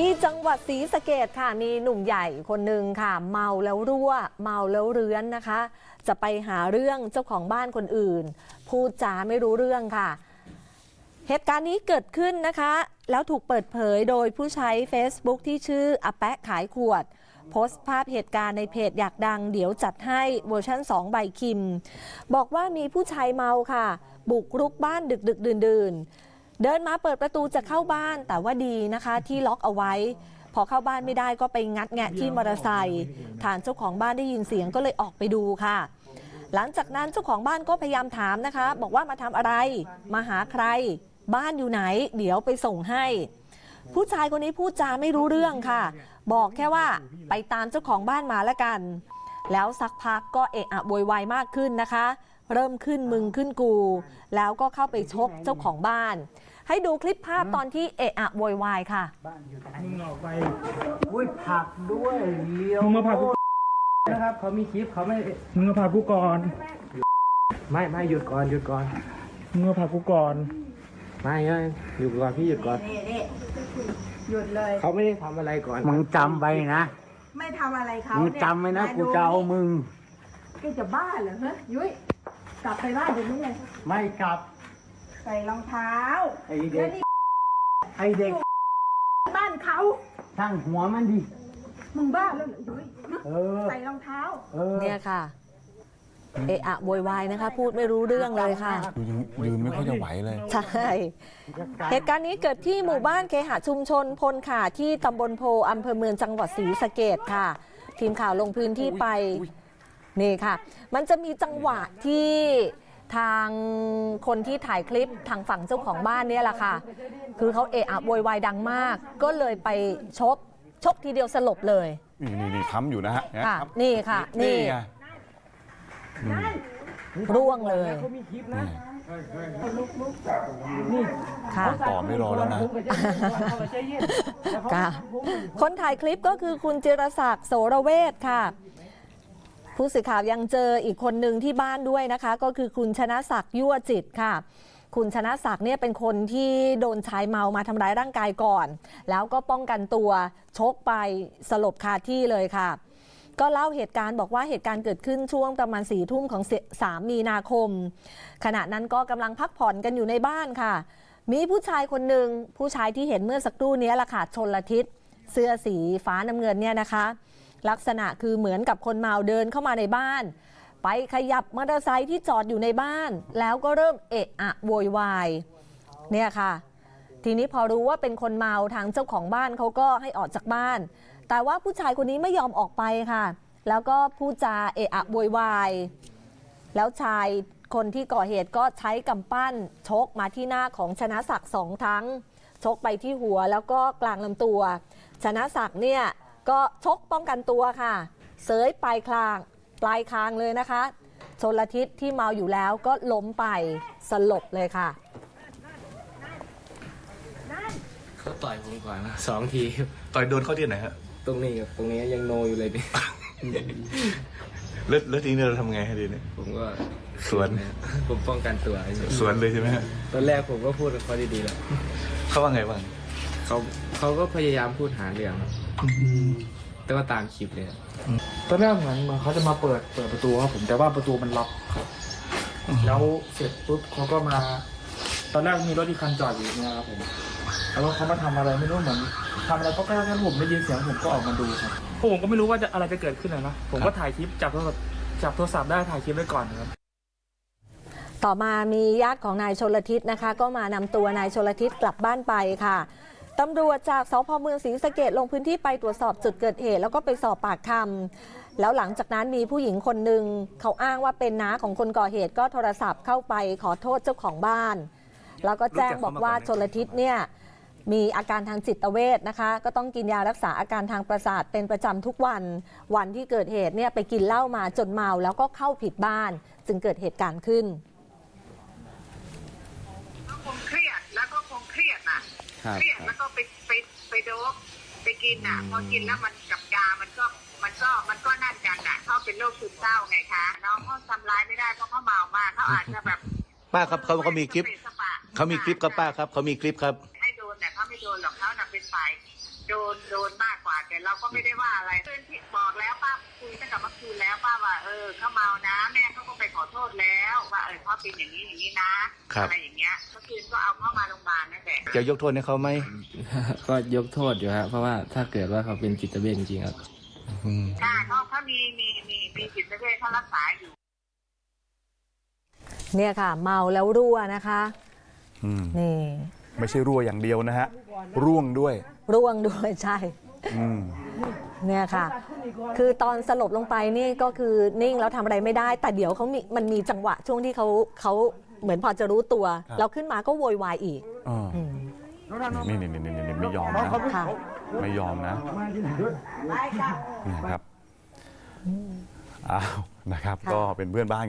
ที่จังหวัดศรีสะเกดค่ะมีหนุ่มใหญ่คนหนึ่งค่ะ เมาแล้วรั่ว เมาแล้วเรื้อนนะคะ จะไปหาเรื่องเจ้าของบ้านคนอื่น พูดจาไม่รู้เรื่องค่ะ เหตุการณ์นี้เกิดขึ้นนะคะ แล้วถูกเปิดเผยโดยผู้ใช้ Facebook ที่ชื่ออแปะขายขวด โพสต์ภาพเหตุการณ์ในเพจอยากดัง เดี๋ยวจัดให้เวอร์ชัน2 ใบคิม บอกว่ามีผู้ชายเมาค่ะ บุกรุกบ้านดึกดึกดื่นๆ เดินมาเปิดประตูจะเข้าบ้านแต่ว่าดีนะคะ ที่ล็อกเอาไว้ พอเข้าบ้านไม่ได้ก็ไปงัดแงะที่มอเตอร์ไซค์ฐานเจ้าของบ้านได้ยินเสียงก็เลยออกไปดูค่ะ หลังจากนั้นเจ้าของบ้านก็พยายามถามนะคะ บอกว่ามาทำอะไร มาหาใคร บ้านอยู่ไหน เดี๋ยวไปส่งให้ ผู้ชายคนนี้พูดจาไม่รู้เรื่องค่ะ บอกแค่ว่าไปตามเจ้าของบ้านมาแล้วกัน แล้วสักพักก็เอะอะโวยวายมากขึ้นนะคะ เริ่มขึ้นมึงขึ้นกู แล้วก็เข้าไปชกเจ้าของบ้าน ให้ดูคลิปภาพตอนที่เอะอะโวยวายค่ะมึงออกไปอุ้ยผักด้วยเลี้ยวมึงมาผลักกูนะครับเขามีคลิปเขาไม่มึงมาผลักกูก่อน ไม่ไม่หยุดก่อนหยุดก่อนมึงมาผลักกูก่อน ไม่ไม่หยุดก่อนพี่หยุดก่อนนี่นี่หยุดเลย เขาไม่ได้ทำอะไรก่อนมึงจำไว้นะ ไม่ทำอะไรเขามึงเนี่ยจำไว้นะมากูดูจะเอามึง แกจะบ้าเหรอฮะยุ้ย กลับไปบ้านเดี๋ยวนี้เลยไม่กลับ ใส่รองเท้าไอ้เด็แล้กวนี่ไอ้เด็กบ้านเขาช่างหัวมันดิ มึงบ้าแล้วเหรอยุ้ยเออ ใส่รองเท้า เออเนี่ยค่ะ เอะอะโวยวายนะคะ พูดไม่รู้เรื่องเลยค่ะ ดูยังยืนไม่ค่อยจะไหวเลย ใช่ เหตุการณ์นี้เกิดที่หมู่บ้านเคหะชุมชนพลค่ะที่ตำบลโพอำเภอเมืองจังหวัดศรีสะเกดค่ะ ทีมข่าวลงพื้นที่ไป นี่ค่ะ มันจะมีจังหวะที่ทางคนที่ถ่ายคลิปทางฝั่งเจ้าของบ้านเนี่ยแหละค่ะ คือเขาเอะอะโวยวายดังมาก ก็เลยไปชก ชกทีเดียวสลบเลย นี่นี่นี่ค้ำอยู่นะฮะค่ะรับนี่ค่ะ นี่ไงอืมร่วงเลยเขามีคลิปนะค่ะ ต่อไม่รอแล้วนะ ค่ะคนถ่ายคลิปก็คือคุณจิรศักดิ์โสระเวทค่ะ ผู้สื่อข่าวยังเจออีกคนหนึ่งที่บ้านด้วยนะคะ ก็คือคุณชนะศักดิ์ยั่วจิตค่ะ คุณชนะศักดิ์เนี่ยเป็นคนที่โดนชายเมามาทำร้ายร่างกายก่อน แล้วก็ป้องกันตัวชกไปสลบคาที่เลยค่ะ ก็เล่าเหตุการณ์บอกว่าเหตุการณ์เกิดขึ้นช่วงประมาณสี่ทุ่มของสามมีนาคม ขณะนั้นก็กำลังพักผ่อนกันอยู่ในบ้านค่ะ มีผู้ชายคนหนึ่งผู้ชายที่เห็นเมื่อสักครู่นี้แหละค่ะชนละทิศเสื้อสีฟ้าน้ำเงินเนี่ยนะคะ ลักษณะคือเหมือนกับคนเมาเดินเข้ามาในบ้าน ไปขยับมอเตอร์ไซค์ที่จอดอยู่ในบ้าน แล้วก็เริ่มเอะอะโวยวายเนี่ยค่ะ ทีนี้พอรู้ว่าเป็นคนเมาทางเจ้าของบ้านเขาก็ให้ออกจากบ้าน แต่ว่าผู้ชายคนนี้ไม่ยอมออกไปค่ะ แล้วก็พูดจาเอะอะโวยวายแล้วชายคนที่ก่อเหตุก็ใช้กำปั้นชกมาที่หน้าของชนะศักดิ์สองครั้ง ชกไปที่หัวแล้วก็กลางลำตัว ชนะศักดิ์เนี่ย ก็ชกป้องกันตัวค่ะ เสยปลายคาง ปลายคางเลยนะคะชนละทิศที่เมาอยู่แล้วก็ล้มไปสลบเลยค่ะเขาต่อยผมก่อนนะสองทีต่อยโดนเข้าที่ไหนฮะตรงนี้กับตรงนี้ยังโนอยู่เลยดิแล้วแล้วทีนี้เราทำไงให้ดีเนี่ยผมก็สวนผมป้องกันตัวสวนเลยใช่ไหมฮะตอนแรกผมก็พูดกับเขาดีๆแล้วเขาว่าไงบ้างเขาเขาก็พยายามพูดหาเรื่องครับ แต่ว่าตามคลิปเลยครับตอนแรกเหมือนเหมือนเขาจะมาเปิดเปิดประตูครับผมแต่ว่าประตูมันล็อกครับ แล้วเสร็จปุ๊บเขาก็มา ตอนแรกมีรถอีกคันจอดอยู่เนี่ยครับผมแล้วก็เขามาทำอะไรไม่รู้เหมือนทำอะไรก็แค่นั้นผมได้ยินเสียงผมก็ออกมาดูครับพวกผมก็ไม่รู้ว่าจะอะไรจะเกิดขึ้นอะนะผมก็ถ่ายคลิปจับโทรศัพท์จับโทรศัพท์ได้ถ่ายคลิปไว้ก่อนครับต่อมามีญาติของนายชนลทิศนะคะ ก็มานำตัวนายชนลทิศกลับบ้านไปค่ะ ตำรวจจากสพเมืองศรีสะเกดลงพื้นที่ไปตรวจสอบจุดเกิดเหตุ แล้วก็ไปสอบปากคำแล้วหลังจากนั้นมีผู้หญิงคนหนึ่งเขาอ้างว่าเป็นน้าของคนก่อเหตุก็โทรศัพท์เข้าไปขอโทษเจ้าของบ้าน แล้วก็แจ้งบอกว่าชนลทิศเนี่ยมีอาการทางจิตเวชนะคะ ก็ต้องกินยารักษาอาการทางประสาทเป็นประจำทุกวัน วันที่เกิดเหตุเนี่ยไปกินเหล้ามาจนเมาแล้วก็เข้าผิดบ้าน จึงเกิดเหตุการณ์ขึ้น ก็คงเครียดแล้วก็คงเครียดน่ะ ครับ เครียดแล้วก็ไปไปไปโดบไปกินน่ะ พอกินแล้วมันกับยามันก็มันก็มันก็นั่นกันน่ะเขาเป็นโรคซึมเศร้าไงคะน้องเขาทำร้ายไม่ได้เพราะเขาเมามากเขาอาจจะแบบป้าครับเขาเขามีคลิปสปะเขามีคลิปครับป้าครับเขามีคลิปครับ ให้โดนแต่เขาไม่โดนหรอกเขาน่ะเป็นฝ่าย โดนโดนมากกว่าแต่เราก็ไม่ได้ว่าอะไรเพื่อนที่บอกแล้วป้าคุยตั้งแต่เมื่อคืนแล้วป้าว่าเออเขาเมานะแม่เขาก็ไปขอโทษแล้วว่าเออเขาเป็นอย่างนี้อย่างนี้นะครับ อะไรอย่างเงี้ยเมื่อคืนก็เอาเข้ามาโรงพยาบาลนั่นแหละจะยกโทษให้เขาไหมก็ยกโทษอยู่ฮะเพราะว่าถ้าเกิดว่าเขาเป็นจิตเวชจริงๆครับ อืม ค่ะเขาเขามีมีมีมีจิตเวชเขารักษาอยู่ เนี่ยค่ะ เมาแล้วรั่วนะคะ อืม นี่ ไม่ใช่รั่วอย่างเดียวนะฮะ ร่วงด้วย ร่วงด้วยใช่ อืม เนี่ยค่ะ คือตอนสลบลงไปนี่ก็คือนิ่งแล้วทำอะไรไม่ได้ แต่เดี๋ยวเขามีมันมีจังหวะช่วงที่เขาเขาเหมือนพอจะรู้ตัว ครับ แล้วขึ้นมาก็โวยวายอีกเอออืมนี่นี่นี่นี่นี่ไม่ยอมนะ ค่ะ ไม่ยอมนะนี่ครับ อ้าว นะครับค่ะก็เป็นเพื่อนบ้านกัน